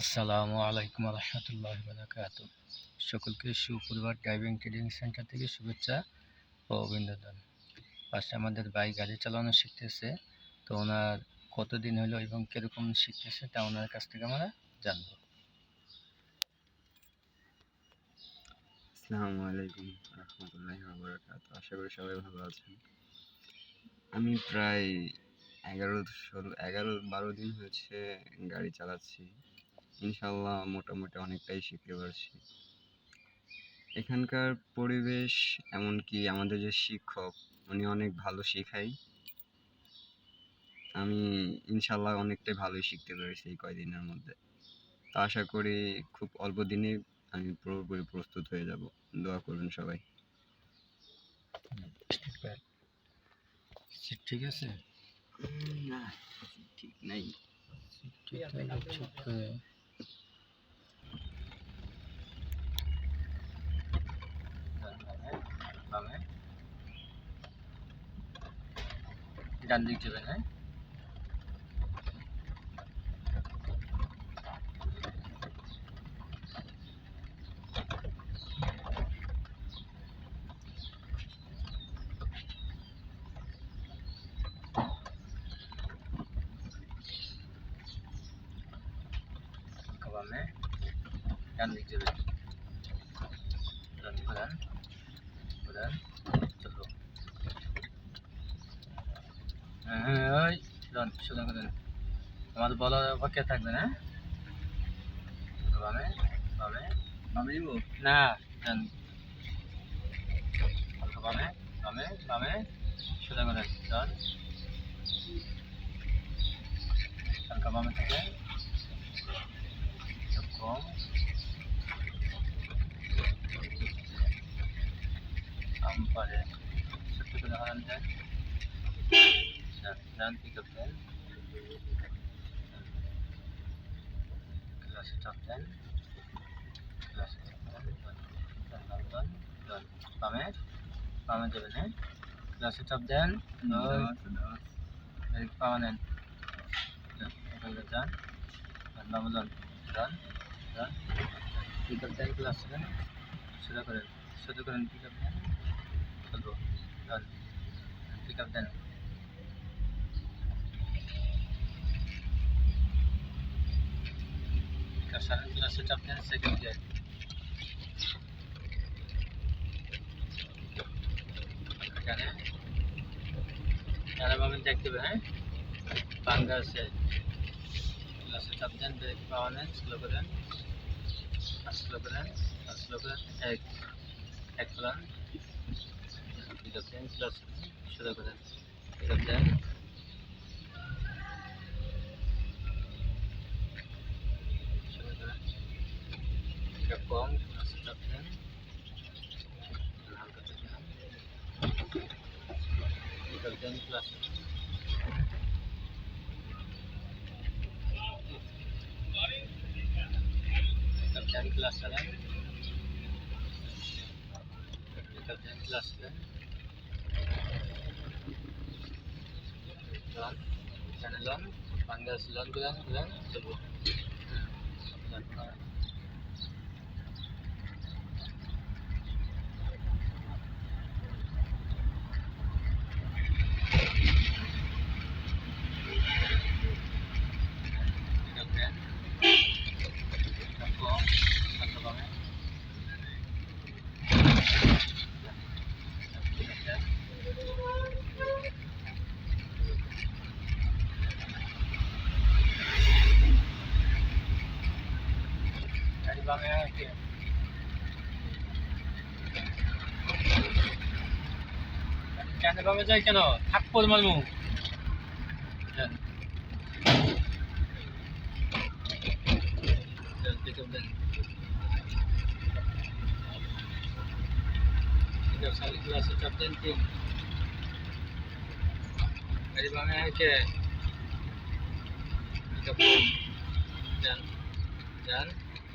আসসালামু আলাইকুম রহমতুল্লাহ বারাকাত সকলকে সুপরিবার ড্রাইভিং ট্রেনিং সেন্টার থেকে শুভেচ্ছা ও অভিনন্দন। পাশে আমাদের বাইক গাড়ি চালানো শিখতেছে, তো ওনার কতদিন হলো এবং কীরকম শিখতেছে তা ওনার কাছ থেকে আমরা জানব। আসসালামু আলাইকুম রহমতুল্লাহি ওয়া আশা করি সবাই ভালো আছেন। আমি প্রায় এগারো, ষোলো, এগারো, বারো দিন হয়েছে গাড়ি চালাচ্ছি। ইনশাল্লাহ মোটামুটি অনেকটাই শিখতে পারছি। এখানকার পরিবেশ এমনকি আমাদের যে শিক্ষক উনি অনেক ভালো শেখায়। আমি ইনশাল্লাহ অনেকটাই ভালোই শিখতে পেরেছি এই কয়দিনের মধ্যে। তা আশা করি খুব অল্প দিনে আমি পুরোপুরি প্রস্তুত হয়ে যাব। দোয়া করবেন সবাই। ঠিক আছে? না ঠিক নাই। ঠিক বামে ডান দিক যাবেন হ্যাঁ বামে ডান দিক যাবেন হ্যাঁ ওই ডান সোজা করেন আমার বলার অপেক্ষা থাকবে না বামে বামে আমি নিব না ডান বামে বামে বামে সোজা করেন ডান হালকা বামে থেকে কম ang pare sa tugunahan dyan sa Atlantic of Hell class of 10 class of 10 London London Pamet Pamet jaban hai class of 10 no very permanent done done done done pick up 10 class 10 शुरू करें शुरू करें pick up 10 Go. Go. Pick up then. Because I'm going to set up then second gear. দেখতে পাবেন পাঙ্গাসে ক্লাসে চাপ দেন brake পাওয়া নেন স্লো করেন স্লো করেন স্লো করেন এক এক plan dijelaskan jelas sudah benar. Kita baca. Kerjaan jelas kan? Kerjaan jelas kan? lang. Ano lang? Pangga sa lang kan. lang, lang. Sabo. Dari bang ya, oke. কেন বামে যাই কেন থাপ্পর মারমু দেন দেন পিক আপ দেন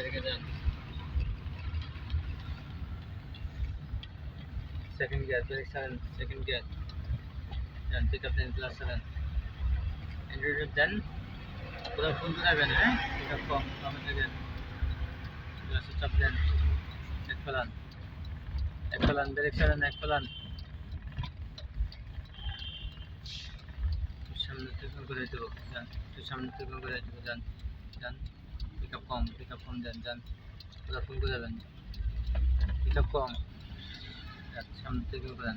কম এদিকে যান সেকেন্ড গিয়ার ব্রেক সারেন second gear যান pick up দেন class সারেন ইন্টারভিউ দেন পুরো ফোন করাবেন হ্যাঁ? এটা কম, কমে দেবেন ক্লাসে চাপ দেন এক ফেলান। এক ফেলান ব্রেক সারেন এক ফেলান। সামনে থেকে করে দেবো, যান। সামনে থেকে করে দেবো, যান। যান। kita form kita dyan, dan dan kita form kita dan kita form dan, tu tu kan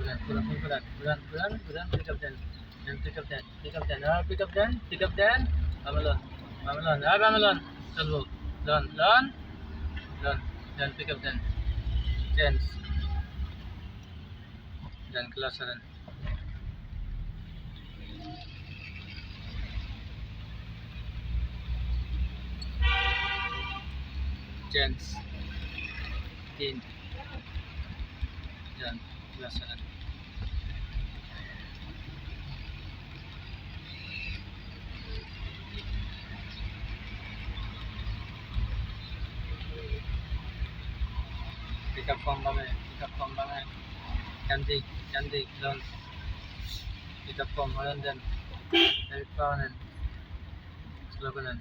dan, form kita kita dan, kita pick up dan dan pick up dan pick up dan ah pick up dan pick up dan amalan dan, ah amalan selalu dan dan dan dan pick up dan dan dan kelas dan gents in dan jelasan kita pembang eh kita pembang eh cantik cantik dan kita pembang dan dari pangan Slogan.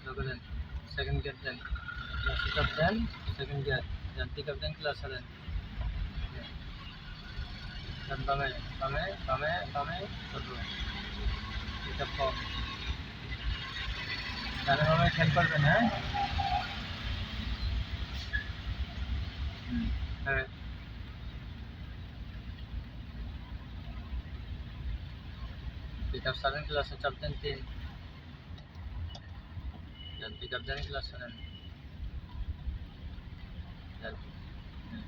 Slogan. second get then, class pick up then, second get, then pick up then class Holland. Then Bame, Bame, Bame, Bame, Solo, pick up from. জানে বাবা খেয়াল করবেন হ্যাঁ হুম, হ্যাঁ pick up seven class of up then class seven hmm.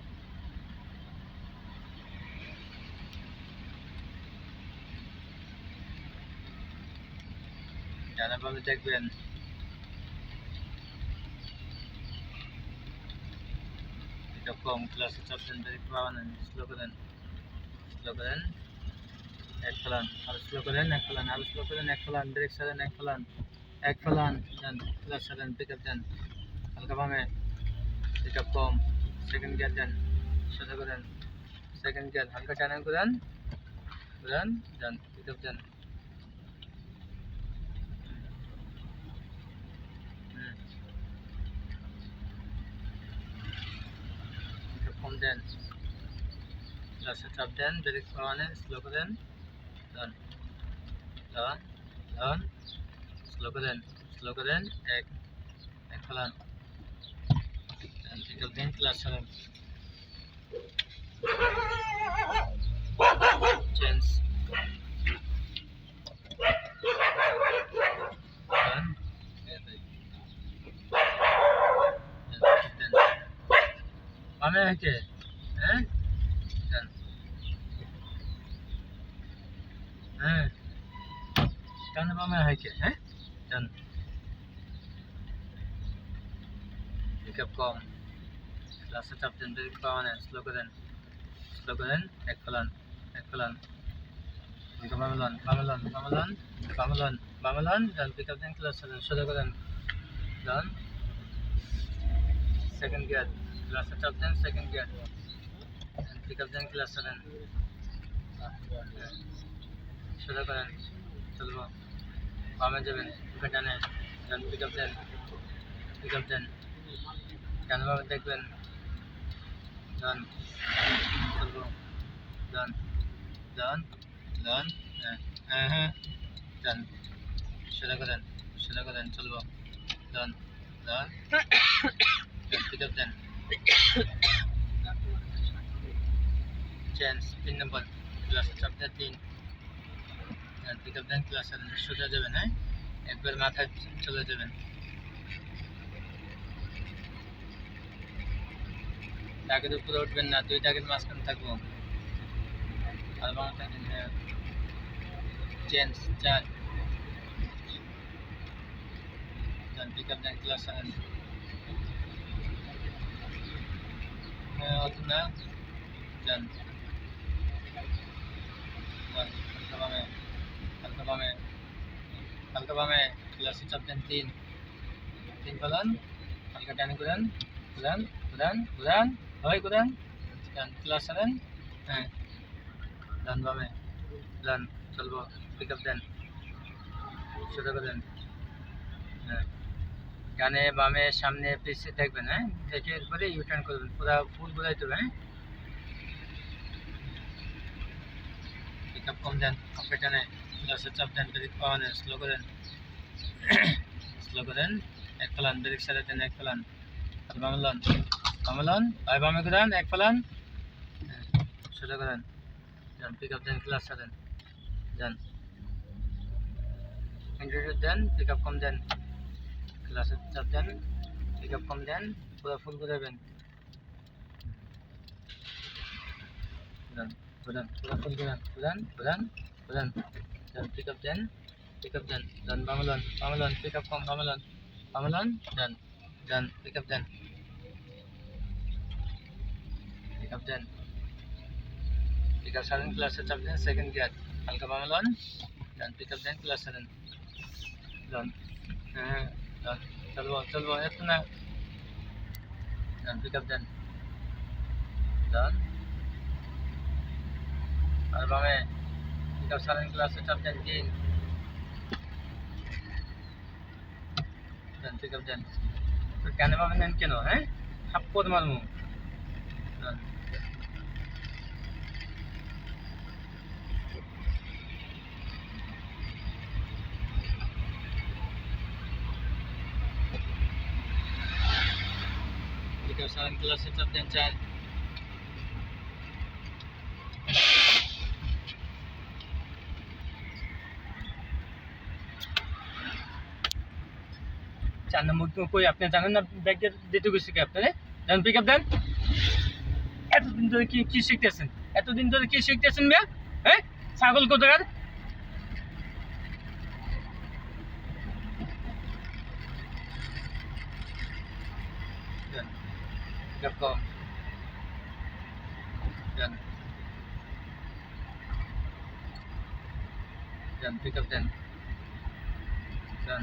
জানা পাবে দেখবেন কম ক্লাসে চাপছেন তাই পাবেন স্লো করেন স্লো করেন এক ফেলান আর স্লো করেন এক ফেলান আর স্লো করেন এক ফেলান ব্রেক সারেন এক ফেলান ek falan dan kelas dan pickup dan alkaba pickup com second gear dan sudah beran second gear halka channel ku dan beran dan pickup dan pickup com dan kelas setup dan dari kawan slow dan dan dan dan slow করেন slow করেন এক এক ফেলান up দেন class সারেন change বামে হয়েছে হ্যাঁ হ্যাঁ ডান বামে হয়েছে হ্যাঁ কম ক্লাসে চাপ দেন ব্রেক পাওয়া নেন স্লো করেন স্লো করেন এক ফেলান এক ফেলান পিক আপ বামেলন বামেলন বামেলন বামেলন বামেলন ডান পিক আপ দেন ক্লাস দেন সোজা করেন ডান সেকেন্ড গিয়ার ক্লাসে চাপ দেন সেকেন্ড গিয়ার পিক আপ দেন ক্লাস দেন সোজা করেন চলবো বামে যাবেন টানে ডান পিক আপ দেন পিক আপ দেন ডানভাবে দেখবেন ডান ডান ডান ডান হ্যাঁ হ্যাঁ ডান সোজা করেন সোজা করেন, চলবো। ডান ডান পিক আপ দেন। চেঞ্জ তিন নম্বর ক্লাস চ্যাপ্টার তিন। পিক আপ দেন ক্লাস সোজা যাবেন হ্যাঁ। একবার মাথায় চলে যাবেন টাকের উপরে উঠবেন না দুই টাকের মাঝখানে থাকবো আর বাংলা থাকেন হ্যাঁ চেঞ্জ চার পিক আপ দেন ক্লাস হ্যাঁ অত না দেন দেন হালকা বামে হালকা হালকা বামে ক্লাসে চাপ দেন তিন। তিন ফেলান হালকা টানি করেন ঘুরান ঘুরান ঘুরান, হয় ঘুরান, দেন ক্লাস দেন হ্যাঁ ডান বামে ডান চলবো পিক আপ দেন ছোটো করেন হ্যাঁ ডানে বামে সামনে পিছিয়ে দেখবেন হ্যাঁ দেখে এরপরে ইউটার্ন করবেন পুরো ফুল ঘুরাইতে হবে হ্যাঁ পিক আপ কম দেন আপে টানে গ্লাসের চাপ দেন ব্রেক পাওয়ানে স্লো করেন স্লো করেন এক ফেলান ব্রেক সাইডে দেন এক ফেলান আর বামে লন বামে করেন এক ফেলান। সোজা করেন যান পিক আপ দেন ক্লাস ছাড়েন। যান। ইন্টারভিউ দেন পিক আপ কম দেন। ক্লাসের চাপ দেন পিক আপ কম দেন, পুরো ফুল করাবেন প্রধান পুরো ফুল করান প্রধান প্রধান প্রধান dyan, pick up dyan, pick up dyan, dyan, pamalon, pamalon, pick up from pamalon, pamalon, dyan, dyan, pick up dyan, pick up dyan, pick up sa rin, class at dyan, second gear, halka pamalon, dyan, pick up dyan, class sa rin, dyan, eh, uh, dyan, dalawa, dalawa, eto na, dyan, pick up dyan, dyan, ano ba may, Kita saran kelas tetap janji. जानते कब जानते तो क्या नाम नहीं क्यों नाम है? आपको तो मालूम साधारण क्लास से सब जानते हैं কই আপনি জানেন না ব্যাগ দিতে গেছি কি আপনারে? জানেন পিক আপ দেন। এতদিন ধরে কি কি শিখতেছেন? এতদিন ধরে কি শিখতেছেন মিয়া হ্যাঁ? ছাগল কোথাকার? দেন। পিক আপ কম দেন। দেন।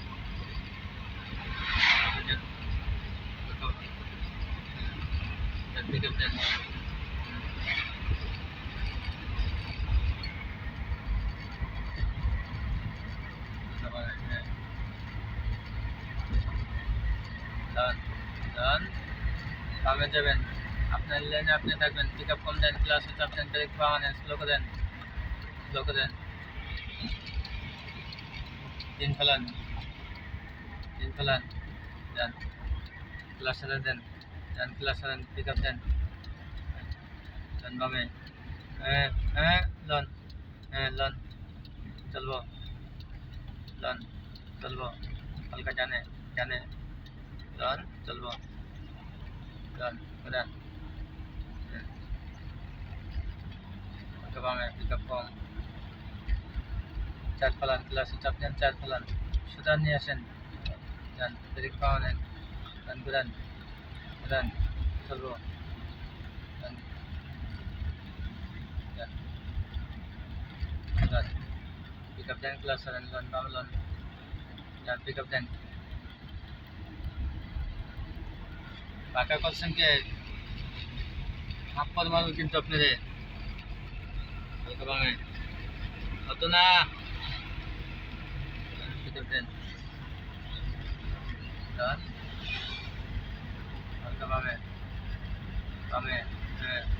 যাবেন আপনার লাইনে আপনি থাকবেন পিক আপ কম দেন ক্লাসে চাপ দেন ব্রেক পাওয়া নেন স্লো দেন স্লো দেন তিন ফেলান তিন ফেলান দেন ক্লাসে দেন มันบ่แม่นเออเออลอนเออลอนจัลวลอนจัลวอัลกะจาเนจาเนลอนจัลวลอนก็ได้ก็ว่าแมไปิกับฟอมจัดพลันคลาจะจับยันจัดพลันชุดอันนี้เช่นจันเดริกาวน์เนี่ยยันกุดันกุดันจัลว Dan. Pick up dan kelas dan lon lon. Dan pick up dan. পাকা করছেন কে থাপ্পর মারো কিন্তু আপনারে হালকা বাঙে অত না পিক আপ দেন ডান Hanggang bame. Bame. Eh.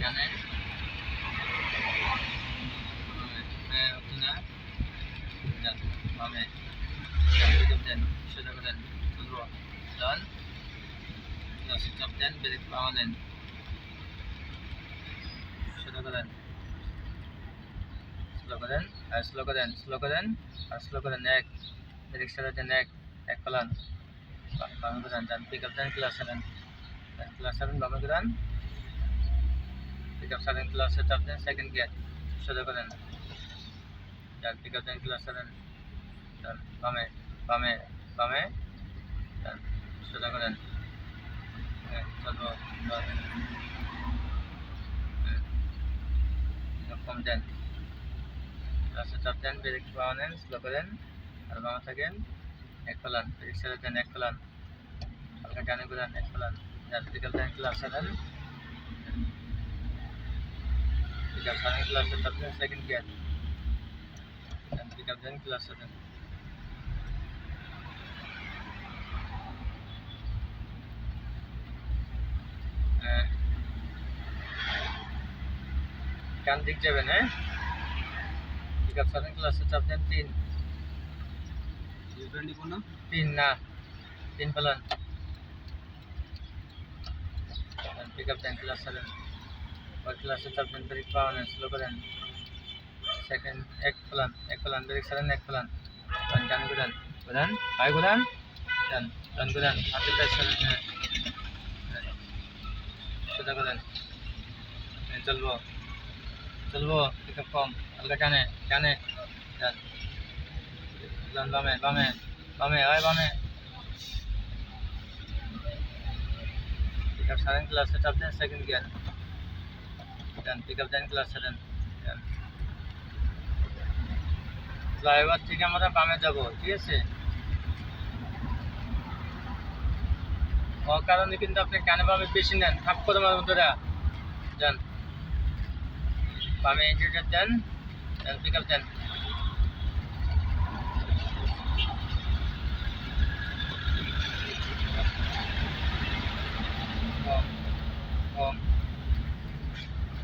এখানে হ্যাঁ ওখানে দেন বামে পিক আপ দেন সোজা করে দেন তুলবো ডান অফ দেন ব্রেক পাওয়া দেন সোজা করেন স্লো করেন আর স্লো করেন স্লো করেন আর স্লো করেন এক ব্রেক সারা দেন এক এক পালান বামে করেন দেন পিক আপ দেন ক্লাস সেভেন ক্লাস সেভেন বামে করেন আপ সেভেন ক্লাস দেন সেকেন্ড গিয়ার সোজা করেন ডান পিক আপ দেন ক্লাস সেভেন ডান বামে বামে বামে সোজা করেন কম দেন ক্লাসে চাপ দেন ব্রেক পাওয়া নেন স্লো করেন আর বামে থাকেন এক ফেলান ব্রেক ছেড়ে দেন এক ফেলান হালকা ডানে ঘুরান এক ফেলান ডান পিক আপ দেন clutch seven pick up seven ক্লাসে দেন সেকেন্ড গিয়ার dan kelas 7 হ্যাঁ ডান দিক যাবেন হ্যাঁ পিক আপ সেভেন ক্লাসে চাপ দেন তিন তিন না তিন পেলান পিক আপ দেন ক্লাস और क्लास टू थर्ड पेंटरिक पावन स्लो करें सेकंड एक फलन एक फलन ब्रेक सरें एक फलन। डन डन को डन। को डन भाई को डन? डन डन को डन। आते का सरें सुधा को डन। चलबो चलबो पिकअप कम हल्का जाने जाने। डन। डन बामे बामे बामे आए बामे। पिकअप सरें क्लास ডান পিকআপ দেন ক্লাস ডান ফ্লাইওভার থেকে আমরা বামে যাব, ঠিক আছে? কারণে কিন্তু আপনি কানে বামে বেশি নেন থাপ করে মারবেন তোরা যান। বামে ইন্ডিকেটার দেন পিক আপ দেন।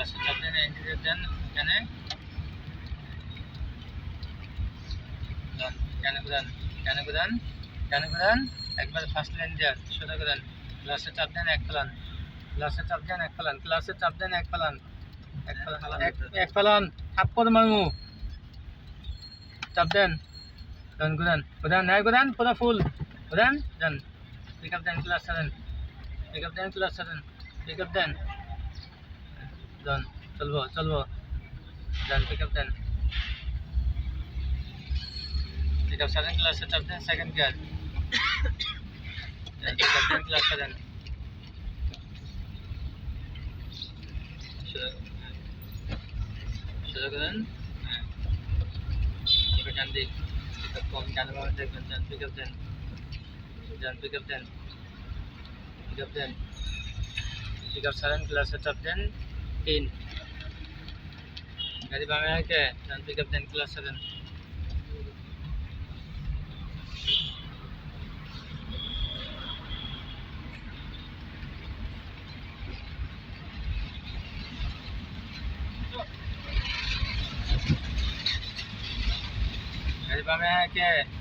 ক্লাসে চাপলেন এন্ট্রি দেন এখানে কেন কুদান কেন কুদান কেন কুদান একবার ফার্স্ট লাইন দেন সোজা কুদান ক্লাসে চাপ দেন এক ফেলান ক্লাসে চাপ দেন এক ফেলান ক্লাসে চাপ দেন এক ফেলান এক ফেলান ফেলান থাপ্পর মারমু চাপ দেন ডান কুদান কুদান নাই কুদান পুরো ফুল কুদান ডান পিক আপ দেন ক্লাস সেভেন পিক আপ দেন ক্লাস সেভেন পিক আপ দেন ডান চলবো চলবো ডান pick up then pick up seven class set up then second gear ডান pick up then class seven সোজা করেন হ্যাঁ এবার ডান দিক পিক আপ কম ডান বামে দেখবেন ডান pick up then done pick up then pick up then pick up seven class set up then in. Kali bang ya ke, nanti kapten kelas seven. Kali bang ya ke.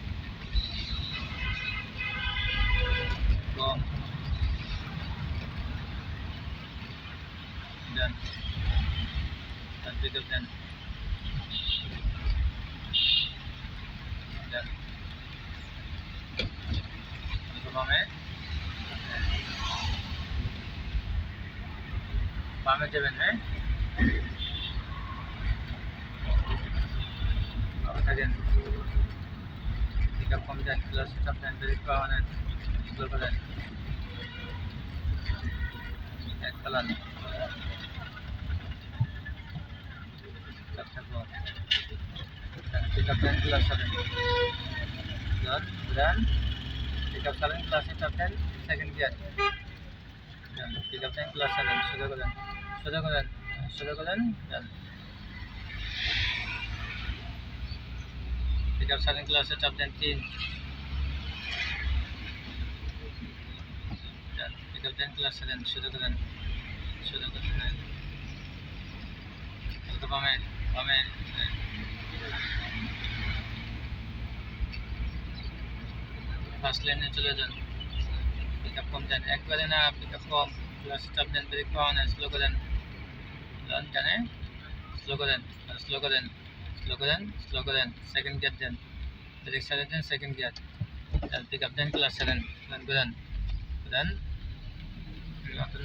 manageable, right? Again, pick up from that plus set up and very common and equal for that. That color. Pick up and plus seven. Done. Done. Pick up seven plus set up and second gear. Done. Pick up and plus seven. Sugar. সোজা করেন সোজা করেন up seven, class it up ten, তিন up ten, class seven, সোজা করেন সোজা করেন হালকা বামে বামে ফার্স্ট লাইনে চলে যান। পিক আপ কম দেন একবারে না পিক আপ কম। প্লাস স্টপ দেন ব্রেক পাওয়া না স্লো করেন লান জানে স্লো করেন স্লো করেন স্লো করেন স্লো করেন সেকেন্ড গিয়ার দেন ব্রেক সাইড দেন সেকেন্ড গিয়ার পিক আপ দেন ক্লাস সেভেন লান করেন দেন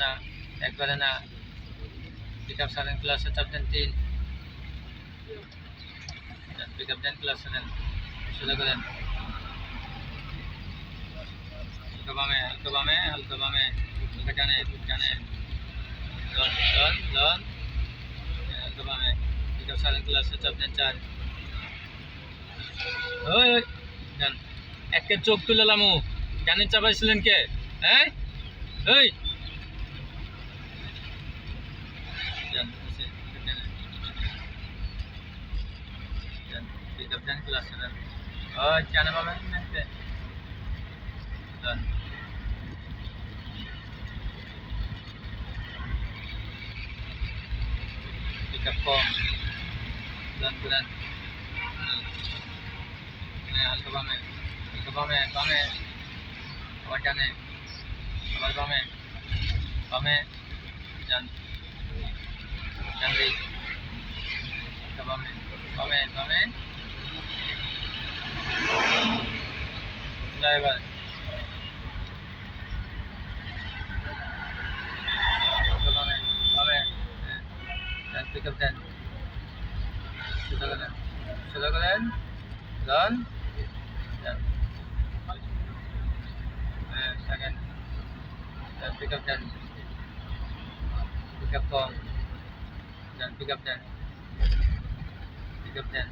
না একবারে না pick up seven clutch stop দেন তিন পিক আপ দেন ক্লাস সেভেন সোজা করেন হালকা বামে হালকা বামে হালকা বামে হালকা টানে টানে লন লন লন পিকআপ সাড়ে ক্লাসে চাপ দেন চার ওই ওই ডান একে চোখ তুলে লামু গানের চাপাইছিলেন কে? হ্যাঁ? ওই। ডান আছে টানে ডান gặp con. Lần bữa lần à. này ăn cơm này ăn cơm này cơm này cơm chăn này cơm cơm này cơm này chăn chăn đi. Cơm này cơm này cơm này đây vậy. Then pick up then. Should I go then? Should I then? Second. Then pick up then. Pick up kong. Then pick up then. Pick up then.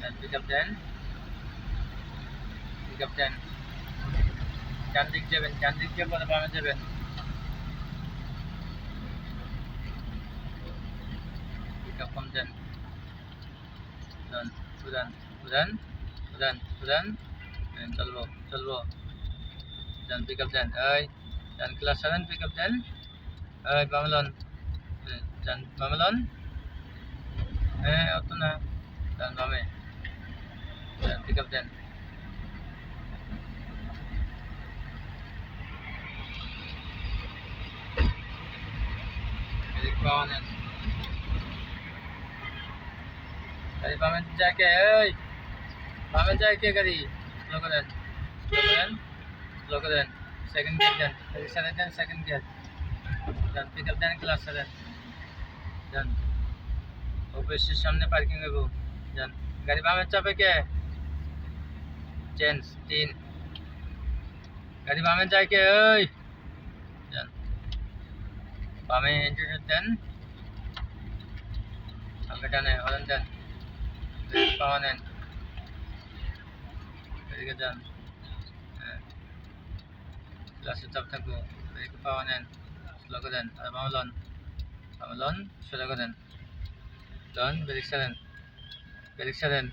Then pick up then. Pick up then. Cantik jaben, cantik jaben, apa macam jaben? Papunta dyan. Doon. Udan. Udan. Udan. Udan. Ayan, talbo. Talbo. Dyan, pick up dyan. Ay. Dyan, class 7, pick up dyan. Ay, Bamalon. Dyan, Bamalon. Eh, auto na. Dyan, Bame. Dyan, pick up dyan. Elik Bamalon. গাড়ি বামের যাকে এই! বামের যায় কে গাড়ি? Slow করেন slow করেন slow করেন সেকেন্ড গিয়ার দেন। রিক্সারে দেন। সেকেন্ড গিয়ার দেন পিক আপ দেন ক্লাস দেন। দেন অফিসের সামনে পার্কিং দেবো দেন গাড়ি বামের চাপে কে? চেঞ্জ তিন গাড়ি বামের যায় কে? ওই বামে ইন্টারনেট দেন। হালকা টানে হলেন দেন। পাওয়া নেন এদিকে যান। হ্যাঁ। ক্লাসে চাপ থাকব ব্রেক পাওয়া নেন স্লো করে দেন। আর বামে লন বামে লন সোজা করে দেন। লন, ব্রেক সারেন ব্রেক সারেন